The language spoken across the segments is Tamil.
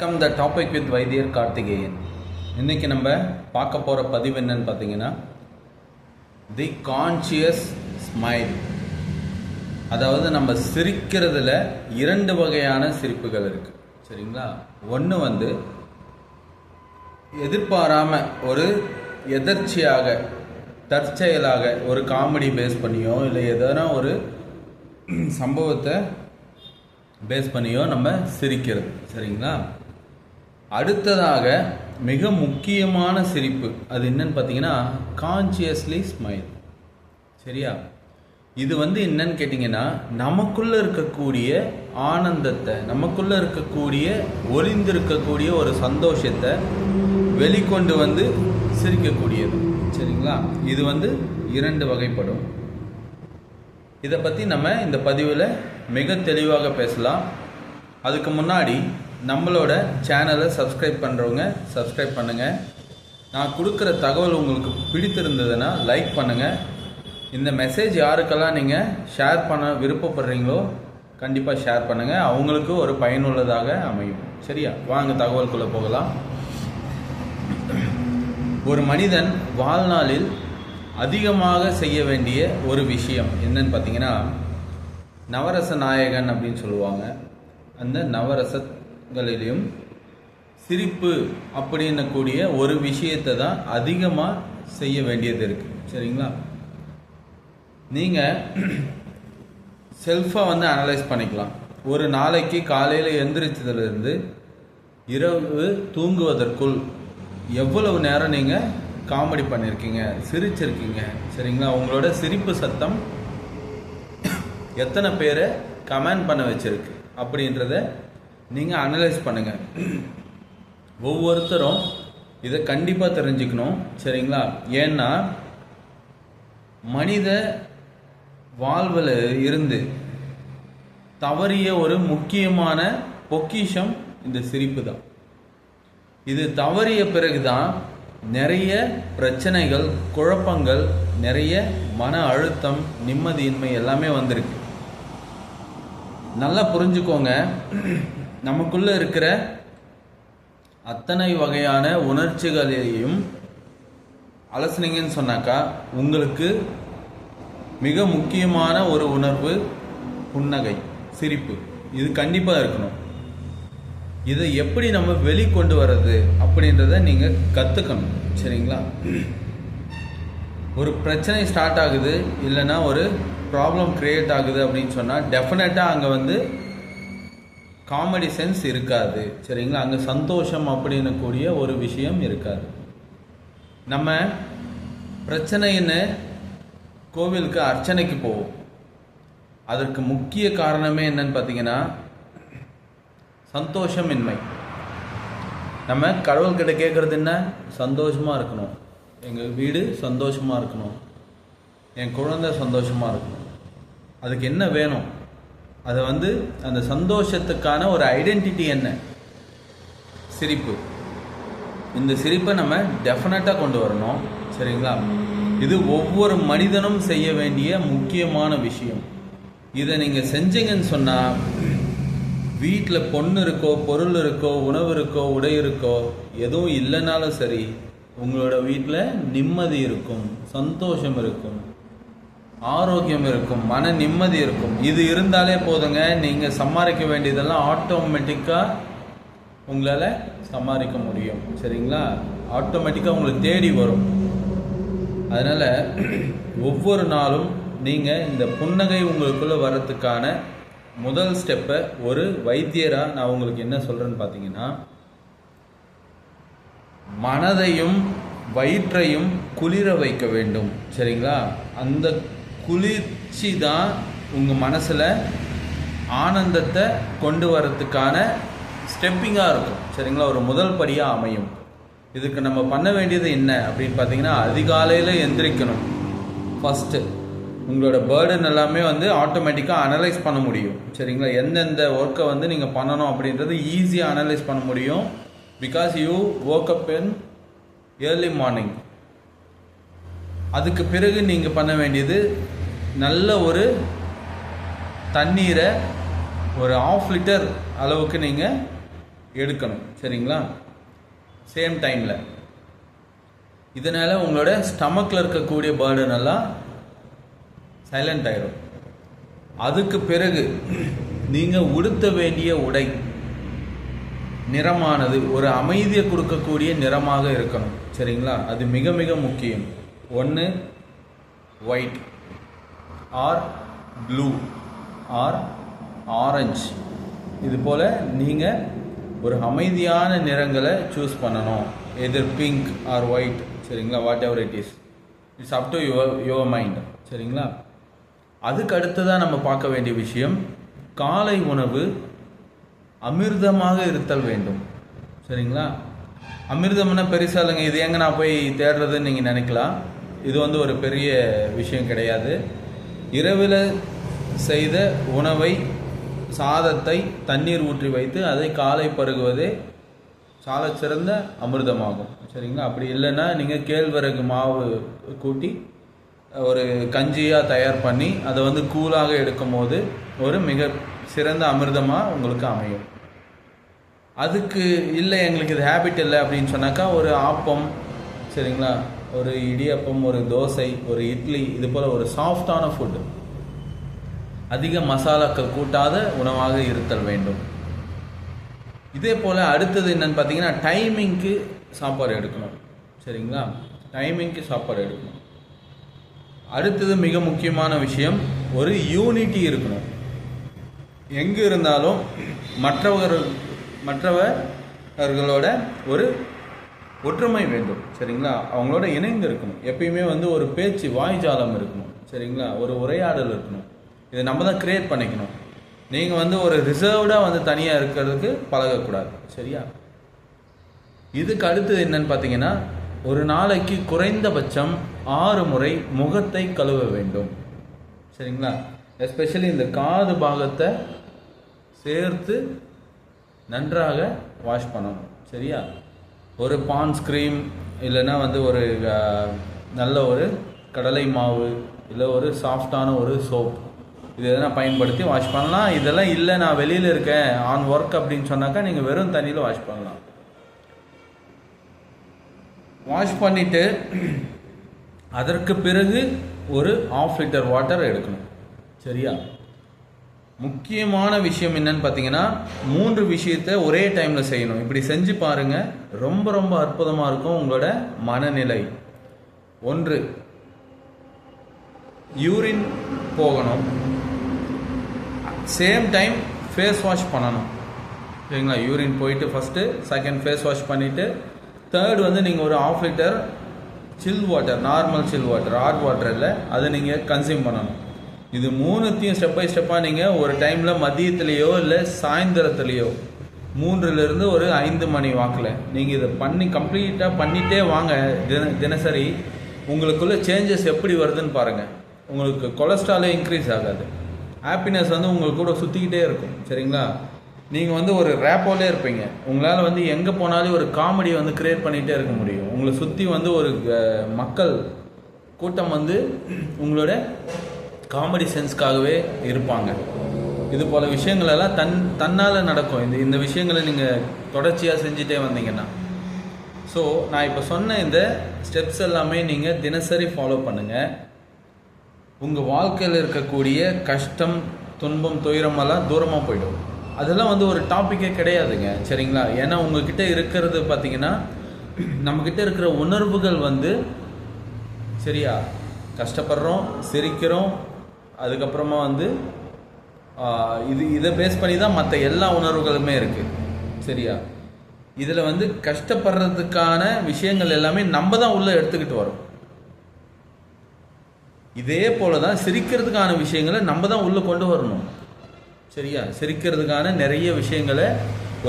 கம் த டாபிக் வித் வைத்தியர் கார்த்திகேயன் இன்னைக்கு நம்ம பார்க்க போகிற பதிவு என்னன்னு பார்த்தீங்கன்னா தி கான்சியஸ் ஸ்மைல் அதாவது நம்ம சிரிக்கிறதுல இரண்டு வகையான சிரிப்புகள் இருக்கு. சரிங்களா? ஒன்று வந்து எதிர்பாராம ஒரு எதர்ச்சியாக தற்செயலாக ஒரு காமெடி பேஸ் பண்ணியோ இல்லை எதனா ஒரு சம்பவத்தை பேஸ் பண்ணியோ நம்ம சிரிக்கிறது. சரிங்களா? அடுத்ததாக மிக முக்கியமான சிரிப்பு. அது என்னன்னு பார்த்தீங்கன்னா கான்சியஸ்லி ஸ்மைல் சரியா? இது வந்து என்னன்னு கேட்டிங்கன்னா நமக்குள்ளே இருக்கக்கூடிய ஆனந்தத்தை நமக்குள்ளே இருக்கக்கூடிய ஒளிந்திருக்கக்கூடிய ஒரு சந்தோஷத்தை வெளிக்கொண்டு வந்து சிரிக்கக்கூடியது. சரிங்களா? இது வந்து இரண்டு வகைப்படும். இதை பற்றி நம்ம இந்த பதிவில் மிக தெளிவாக பேசலாம். அதுக்கு முன்னாடி நம்மளோட சேனலை சப்ஸ்கிரைப் பண்ணுறவங்க சப்ஸ்கிரைப் பண்ணுங்கள் நான் கொடுக்குற தகவல் உங்களுக்கு பிடித்திருந்ததுன்னா லைக் பண்ணுங்கள் இந்த மெசேஜ் யாருக்கெல்லாம் நீங்கள் ஷேர் பண்ண விருப்பப்படுறீங்களோ கண்டிப்பாக ஷேர் பண்ணுங்கள் அவங்களுக்கு ஒரு பயனுள்ளதாக அமையும். சரியா? வாங்க தகவலுக்குள்ளே போகலாம். ஒரு மனிதன் வாழ்நாளில் அதிகமாக செய்ய வேண்டிய ஒரு விஷயம் என்னன்னு பார்த்தீங்கன்னா நவரச நாயகன் அப்படின்னு சொல்லுவாங்க. அந்த நவரச நவரசங்களிலும் சிரிப்பு அப்படின்னக்கூடிய ஒரு விஷயத்தை தான் அதிகமாக செய்ய வேண்டியது இருக்குது சரிங்களா? நீங்கள் செல்ஃபாக வந்து அனலைஸ் பண்ணிக்கலாம். ஒரு நாளைக்கு காலையில் எந்திரிச்சதுலேருந்து இரவு தூங்குவதற்குள் எவ்வளவு நேரம் நீங்கள் காமெடி பண்ணியிருக்கீங்க சிரிச்சிருக்கீங்க சரிங்களா? உங்களோட சிரிப்பு சத்தம் எத்தனை பேரை கமெண்ட் பண்ண வச்சுருக்கு அப்படின்றத நீங்கள் அனலைஸ் பண்ணுங்கள் ஒவ்வொருத்தரும் இதை கண்டிப்பாக தெரிஞ்சுக்கணும். சரிங்களா? ஏன்னா மனித வாழ்வில் இருந்து தவறிய ஒரு முக்கியமான பொக்கிஷம் இந்த சிரிப்பு தான். இது தவறிய பிறகுதான் நிறைய பிரச்சனைகள் குழப்பங்கள் நிறைய மன அழுத்தம் நிம்மதியின்மை எல்லாமே வந்திருக்கு. நல்லா புரிஞ்சுக்கோங்க. நமக்குள்ளே இருக்கிற அத்தனை வகையான உணர்ச்சிகளையும் அலசுனீங்கன்னு சொன்னாக்கா உங்களுக்கு மிக முக்கியமான ஒரு உணர்வு புன்னகை சிரிப்பு. இது கண்டிப்பாக இருக்கணும். இதை எப்படி நம்ம வெளிக்கொண்டு வர்றது அப்படின்றத நீங்கள் கற்றுக்கணும் சரிங்களா? ஒரு பிரச்சனை ஸ்டார்ட் ஆகுது இல்லைன்னா ஒரு ப்ராப்ளம் க்ரியேட் ஆகுது அப்படின்னு சொன்னால் டெஃபினட்டாக அங்கே வந்து காமெடி சென்ஸ் இருக்காது. சரிங்களா? அங்கே சந்தோஷம் அப்படின்னு கூடிய ஒரு விஷயம் இருக்காது. நம்ம பிரச்சனைன்னு கோவிலுக்கு அர்ச்சனைக்கு போவோம். அதற்கு முக்கிய காரணமே என்னன்னு பார்த்தீங்கன்னா சந்தோஷமின்மை. நம்ம கடவுள்கிட்ட கேட்குறது என்ன? சந்தோஷமாக இருக்கணும். எங்கள் வீடு சந்தோஷமாக இருக்கணும். என் குழந்தை சந்தோஷமாக இருக்கணும். அதுக்கு என்ன வேணும்? அதை வந்து அந்த சந்தோஷத்துக்கான ஒரு ஐடென்டிட்டி என்ன? சிரிப்பு. இந்த சிரிப்பை நம்ம டெஃபினட்டாக கொண்டு வரணும். சரிங்களா? இது ஒவ்வொரு மனிதனும் செய்ய வேண்டிய முக்கியமான விஷயம். இதை நீங்கள் செஞ்சீங்கன்னு சொன்னால் வீட்டில் பொண்ணு இருக்கோ பொருள் இருக்கோ உணவு இருக்கோ உடை இருக்கோ எதுவும் இல்லைனாலும் சரி உங்களோட வீட்டில் நிம்மதி இருக்கும் சந்தோஷம் இருக்கும். ஆரோக்கியம் இருக்கும் மன நிம்மதி இருக்கும். இது இருந்தாலே போதுங்க. நீங்கள் சம்பாதிக்க வேண்டியதெல்லாம் ஆட்டோமேட்டிக்காக உங்களால் சம்பாதிக்க முடியும். சரிங்களா? ஆட்டோமேட்டிக்காக உங்களுக்கு தேடி வரும். அதனால் ஒவ்வொரு நாளும் நீங்கள் இந்த புன்னகை உங்களுக்குள்ளே வர்றதுக்கான முதல் ஸ்டெப்பை ஒரு வைத்தியராக நான் உங்களுக்கு என்ன சொல்கிறேன்னு பார்த்தீங்கன்னா மனதையும் வயிற்றையும் குளிர வைக்க வேண்டும். சரிங்களா? அந்த குளிர்ச்சி தான் உங்கள் மனசில் ஆனந்தத்தை கொண்டு வரத்துக்கான ஸ்டெப்பிங்காக இருக்கும். சரிங்களா? ஒரு முதல் படியாக அமையும். இதுக்கு நம்ம பண்ண வேண்டியது என்ன அப்படின்னு பார்த்தீங்கன்னா அதிகாலையில் எந்திரிக்கணும். ஃபஸ்ட்டு உங்களோட பேர்டன் எல்லாமே வந்து ஆட்டோமேட்டிக்காக அனலைஸ் பண்ண முடியும். சரிங்களா? எந்தெந்த ஒர்க்கை வந்து நீங்கள் பண்ணணும் அப்படின்றது ஈஸியாக அனலைஸ் பண்ண முடியும். Because you work up in early morning அதுக்கு பிறகு நீங்கள் பண்ண வேண்டியது நல்ல ஒரு தண்ணீரை ஒரு ஆஃப் லிட்டர் அளவுக்கு நீங்கள் எடுக்கணும். சரிங்களா? சேம் டைமில் இதனால் உங்களோட ஸ்டமக்கில் இருக்கக்கூடிய பேர்டு நல்லா சைலண்ட் ஆயிடும் அதுக்கு பிறகு நீங்கள் உடுத்த வேண்டிய உடை நிறமானது ஒரு அமைதியை கொடுக்கக்கூடிய நிறமாக இருக்கணும். சரிங்களா? அது மிக மிக முக்கியம். ஒன்று white or blue or orange இது போல் நீங்கள் ஒரு அமைதியான நிறங்களை சூஸ் பண்ணணும். எதிர் பிங்க் ஆர் ஒயிட் சரிங்களா? Whatever it is it's up to your your mind சரிங்களா? அதுக்கு அடுத்ததாக நம்ம பார்க்க வேண்டிய விஷயம் காலை உணவு அமிர்தமாக இருத்தல் வேண்டும். சரிங்களா? அமிர்தம்னா பெருசா இல்லைங்க. இது எங்கே நான் போய் தேடுறதுன்னு நீங்கள் நினைக்கலாம். இது வந்து ஒரு பெரிய விஷயம் கிடையாது. இரவில் செய்த உணவை சாதத்தை தண்ணீர் ஊற்றி வைத்து அதை காலை பருகுவதே சால சிறந்த அமிர்தமாகும். சரிங்களா? அப்படி இல்லைன்னா நீங்கள் கேழ்வரகு மாவு கூட்டி ஒரு கஞ்சியாக தயார் பண்ணி அதை வந்து கூலாக எடுக்கும் போது ஒரு மிக சிறந்த அமிர்தமாக உங்களுக்கு அமையும். அதுக்கு இல்லை எங்களுக்கு இது ஹேபிட் இல்லை அப்படின்னு சொன்னாக்கா ஒரு ஆப்பம் சரிங்களா? ஒரு இடியப்பம் ஒரு தோசை ஒரு இட்லி இது போல் ஒரு சாஃப்டான ஃபுட்டு அதிக மசாலாக்கள் கூட்டாத உணவாக இருத்தல் வேண்டும். இதே போல் அடுத்தது என்னன்னு பார்த்தீங்கன்னா டைமிங்க்கு சாப்பாடு எடுக்கணும். சரிங்களா? டைமிங்க்கு சாப்பாடு எடுக்கணும். அடுத்தது மிக முக்கியமான விஷயம் ஒரு யூனிட்டி இருக்கணும். எங்கே இருந்தாலும் மற்றவர்கள் மற்றவர்களோட ஒரு ஒற்றுமை வேண்டும் சரிங்களா? அவங்களோட இணைந்து இருக்கணும். எப்பயுமே வந்து ஒரு பேச்சு வாய்ஜாலம் இருக்கணும் சரிங்களா? ஒரு உரையாடல் இருக்கணும். இதை நம்ம தான் கிரியேட் பண்ணிக்கணும். நீங்கள் வந்து ஒரு ரிசர்வ்டாக வந்து தனியாக இருக்கிறதுக்கு பழகக்கூடாது சரியா? இதுக்கு அடுத்தது என்னன்னு பார்த்தீங்கன்னா ஒரு நாளைக்கு குறைந்தபட்சம் ஆறு முறை முகத்தை கழுவ வேண்டும் சரிங்களா? எஸ்பெஷலி இந்த காது பாகத்தை சேர்த்து நன்றாக வாஷ் பண்ணணும் சரியா? ஒரு பான் ஸ்க்ரீம் இல்லைன்னா வந்து ஒரு நல்ல ஒரு கடலை மாவு இல்லை ஒரு சாஃப்டான ஒரு சோப் இது எதனா பயன்படுத்தி வாஷ் பண்ணலாம். இதெல்லாம் இல்லை நான் வெளியில் இருக்கேன் ஆன் ஒர்க் அப்படின்னு சொன்னாக்கா நீங்கள் வெறும் தண்ணியில் வாஷ் பண்ணலாம். வாஷ் பண்ணிவிட்டு அதற்கு பிறகு ஒரு ஆஃப் லிட்டர் வாட்டர் எடுக்கணும். சரியா? முக்கியமான விஷயம் என்னன்னு பார்த்தீங்கன்னா மூன்று விஷயத்தை ஒரே டைமில் செய்யணும். இப்படி செஞ்சு பாருங்கள் ரொம்ப ரொம்ப அற்புதமாக இருக்கும் உங்களோட மனநிலை. ஒன்று யூரின் போகணும். சேம் டைம் ஃபேஸ் வாஷ் பண்ணணும். சரிங்களா? யூரின் போயிட்டு ஃபஸ்ட்டு செகண்ட் ஃபேஸ் வாஷ் பண்ணிவிட்டு தேர்ட் வந்து நீங்கள் ஒரு half litre chill water normal chill water hot water இல்லை அதை நீங்கள் கன்சியூம் பண்ணணும். இது மூணுத்தையும் ஸ்டெப் பை ஸ்டெப்பாக நீங்கள் ஒரு டைமில் மதியத்துலேயோ இல்லை சாயந்தரத்துலேயோ மூன்றுலேருந்து ஒரு ஐந்து மணி வாக்கில் நீங்கள் இதை பண்ணி கம்ப்ளீட்டாக பண்ணிகிட்டே வாங்க. தின தினசரி உங்களுக்குள்ளே சேஞ்சஸ் எப்படி வருதுன்னு பாருங்கள் உங்களுக்கு கொலஸ்ட்ராலே இன்க்ரீஸ் ஆகாது. ஹாப்பினஸ் வந்து உங்களுக்கு கூட சுற்றிக்கிட்டே இருக்கும். சரிங்களா? நீங்கள் வந்து ஒரு ரேப்போலே இருப்பீங்க. உங்களால் வந்து எங்கே போனாலும் ஒரு காமெடி வந்து க்ரியேட் பண்ணிகிட்டே இருக்க முடியும். உங்களை சுற்றி வந்து ஒரு மக்கள் கூட்டம் வந்து உங்களோட காமெடி சென்ஸ்க்காகவே இருப்பாங்க. இது போல் விஷயங்களெல்லாம் தன் தன்னால் நடக்கும். இந்த இந்த விஷயங்களை நீங்கள் தொடர்ச்சியாக செஞ்சுட்டே வந்தீங்கன்னா. ஸோ நான் இப்போ சொன்ன இந்த ஸ்டெப்ஸ் எல்லாமே நீங்கள் தினசரி ஃபாலோ பண்ணுங்கள் உங்கள் வாழ்க்கையில் இருக்கக்கூடிய கஷ்டம் துன்பம் துயரம் எல்லாம் தூரமாக போயிடும். அதெல்லாம் வந்து ஒரு டாப்பிக்கே கிடையாதுங்க. சரிங்களா? ஏன்னா உங்ககிட்ட இருக்கிறது பார்த்தீங்கன்னா நம்மக்கிட்ட இருக்கிற உணர்வுகள் வந்து சரியா? கஷ்டப்படுறோம் சிரிக்கிறோம் அதுக்கப்புறமா வந்து இது இதை பேஸ் பண்ணி தான் மற்ற எல்லா உணர்வுகளுமே இருக்குது சரியா? இதில் வந்து கஷ்டப்படுறதுக்கான விஷயங்கள் எல்லாமே நம்ம தான் உள்ளே எடுத்துக்கிட்டு வரோம். இதே போல தான் சிரிக்கிறதுக்கான விஷயங்களை நம்ம தான் உள்ளே கொண்டு வரணும். சரியா? சிரிக்கிறதுக்கான நிறைய விஷயங்களை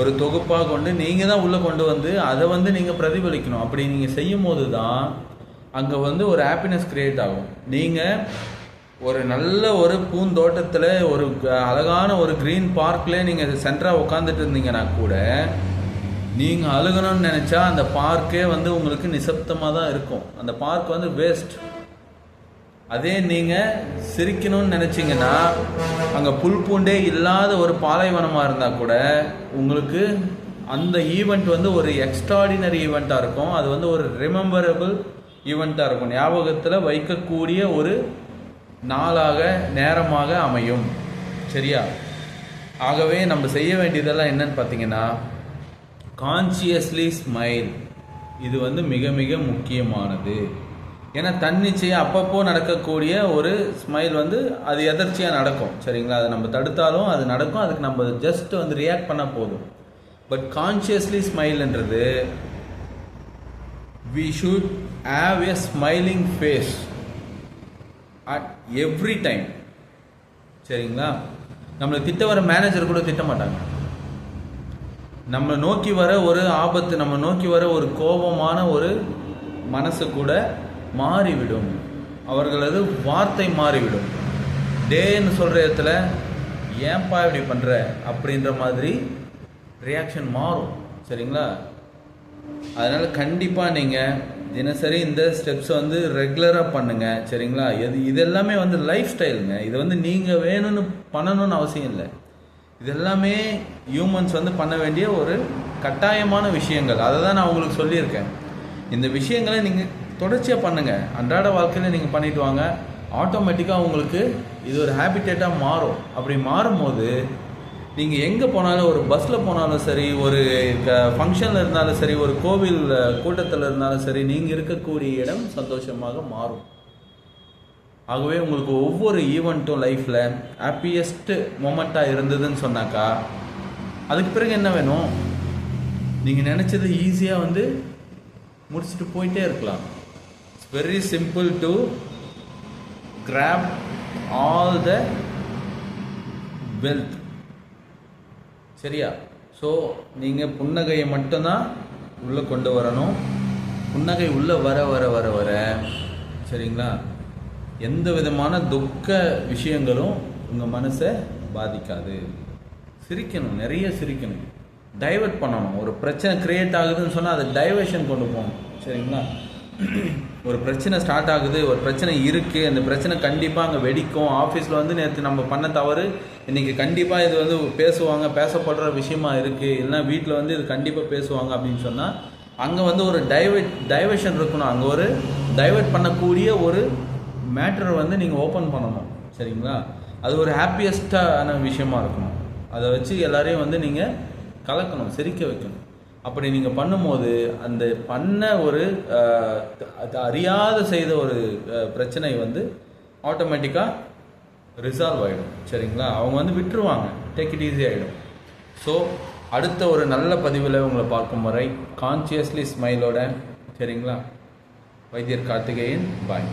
ஒரு தொகுப்பாக கொண்டு நீங்கள் தான் உள்ளே கொண்டு வந்து அதை வந்து நீங்கள் பிரதிபலிக்கணும். அப்படி நீங்கள் செய்யும் போது தான் அங்கே வந்து ஒரு ஹாப்பினஸ் க்ரியேட் ஆகும். நீங்கள் ஒரு நல்ல ஒரு பூந்தோட்டத்தில் ஒரு அழகான ஒரு க்ரீன் பார்க்கில் நீங்கள் சென்டராக உட்காந்துட்டு இருந்தீங்கன்னா கூட நீங்கள் அழுகணும்னு நினச்சா அந்த பார்க்கே வந்து உங்களுக்கு நிசப்தமாக தான் இருக்கும். அந்த பார்க் வந்து வேஸ்ட் அதே நீங்கள் சிரிக்கணும்னு நினச்சிங்கன்னா அங்கே புல் பூண்டே இல்லாத ஒரு பாலைவனமாக இருந்தால் கூட உங்களுக்கு அந்த ஈவெண்ட் வந்து ஒரு எக்ஸ்ட்ராடினரி ஈவெண்ட்டாக இருக்கும். அது வந்து ஒரு ரிமெம்பரபிள் ஈவெண்ட்டாக இருக்கும். ஞாபகத்தில் வைக்கக்கூடிய ஒரு நாளாக நேரமாக அமையும். சரியா? ஆகவே நம்ம செய்ய வேண்டியதெல்லாம் என்னன்னு பார்த்தீங்கன்னா கான்சியஸ்லி ஸ்மைல் இது வந்து மிக மிக முக்கியமானது. ஏன்னா தன்னிச்சையாக அப்பப்போ நடக்கக்கூடிய ஒரு ஸ்மைல் வந்து அது எதர்ச்சியாக நடக்கும். சரிங்களா? அதை நம்ம தடுத்தாலும் அது நடக்கும். அதுக்கு நம்ம ஜஸ்ட் வந்து ரியாக்ட் பண்ண போதும். But consciously ஸ்மைல்ன்றது we should have a smiling face at every time சரிங்களா? நம்மளை திட்ட வர மேனேஜர் கூட திட்ட மாட்டாங்க. நம்ம நோக்கி வர ஒரு ஆபத்து நம்ம நோக்கி வர ஒரு கோபமான ஒரு மனசு கூட மாறிவிடும். அவர்களது வார்த்தை மாறிவிடும். டேன்னு சொல்கிற இடத்துல ஏன்பா இப்படி பண்ணுற அப்படின்ற மாதிரி ரியாக்ஷன் மாறும். சரிங்களா? அதனால் கண்டிப்பாக நீங்கள் தினசரி இந்த ஸ்டெப்ஸ் வந்து ரெகுலராக பண்ணுங்கள் சரிங்களா? இது இது எல்லாமே வந்து லைஃப் ஸ்டைலுங்க இது வந்து நீங்கள் வேணும்னு பண்ணணும்னு அவசியம் இல்லை. இது எல்லாமே ஹியூமன்ஸ் வந்து பண்ண வேண்டிய ஒரு கட்டாயமான விஷயங்கள். அதை தான் நான் உங்களுக்கு சொல்லியிருக்கேன். இந்த விஷயங்களை நீங்கள் தொடர்ச்சியாக பண்ணுங்கள் அன்றாட வாழ்க்கையில் நீங்கள் பண்ணிட்டு வாங்க. ஆட்டோமேட்டிக்காக உங்களுக்கு இது ஒரு ஹேபிட்டேட்டாக மாறும். அப்படி மாறும்போது நீங்கள் எங்கே போனாலும் ஒரு பஸ்ஸில் போனாலும் சரி ஒரு ஃபங்க்ஷனில் இருந்தாலும் சரி ஒரு கோவில் கூட்டத்தில் இருந்தாலும் சரி நீங்கள் இருக்கக்கூடிய இடம் சந்தோஷமாக மாறும். ஆகவே உங்களுக்கு ஒவ்வொரு ஈவெண்ட்டும் லைஃப்பில் ஹாப்பியஸ்ட்டு மொமெண்ட்டாக இருந்ததுன்னு சொன்னாக்கா அதுக்கு பிறகு என்ன வேணும்? நீங்கள் நினச்சது ஈஸியாக வந்து முடிச்சுட்டு போயிட்டே இருக்கலாம். It's very simple to grab all the wealth சரியா? ஸோ நீங்கள் புன்னகையை மட்டும்தான் உள்ளே கொண்டு வரணும். புன்னகை உள்ளே வர வர வர வர. சரிங்களா? எந்த விதமான துக்க விஷயங்களும் உங்கள் மனசை பாதிக்காது. சிரிக்கணும் நிறைய சிரிக்கணும். டைவர்ட் பண்ணணும். ஒரு பிரச்சனை க்ரியேட் ஆகுதுன்னு சொன்னால் அதை டைவர்ஷன் கொண்டு போகணும். சரிங்களா? ஒரு பிரச்சனை ஸ்டார்ட் ஆகுது ஒரு பிரச்சனை இருக்குது அந்த பிரச்சனை கண்டிப்பாக அங்கே வெடிக்கும். ஆஃபீஸில் வந்து நேற்று நம்ம பண்ண தவறு இன்றைக்கி கண்டிப்பாக இது வந்து பேசுவாங்க பேசப்படுற விஷயமா இருக்குது இல்லைன்னா வீட்டில் வந்து இது கண்டிப்பாக பேசுவாங்க அப்படின்னு சொன்னால் அங்கே வந்து ஒரு டைவர்ட் டைவர்ஷன் இருக்கணும். அங்கே ஒரு டைவர்ட் பண்ணக்கூடிய ஒரு மேட்டரை வந்து நீங்கள் ஓப்பன் பண்ணணும். சரிங்களா? அது ஒரு ஹாப்பியஸ்டான விஷயமா இருக்கணும். அதை வச்சு எல்லாரையும் வந்து நீங்கள் கலக்கணும் சிரிக்க வைக்கணும். அப்படி நீங்கள் பண்ணும்போது அந்த பண்ண ஒரு அறியாத செய்த ஒரு பிரச்சனை வந்து ஆட்டோமேட்டிக்காக ரிசால்வ் ஆகிடும் சரிங்களா? அவங்க வந்து விட்டுருவாங்க. டேக் இட் ஈஸி ஆகிடும் ஸோ அடுத்த ஒரு நல்ல பதிவில் உங்களை பார்க்கும் வரை கான்சியஸ்லி ஸ்மைலோட சரிங்களா? வைத்தியர் கார்த்திகேயன் பாய்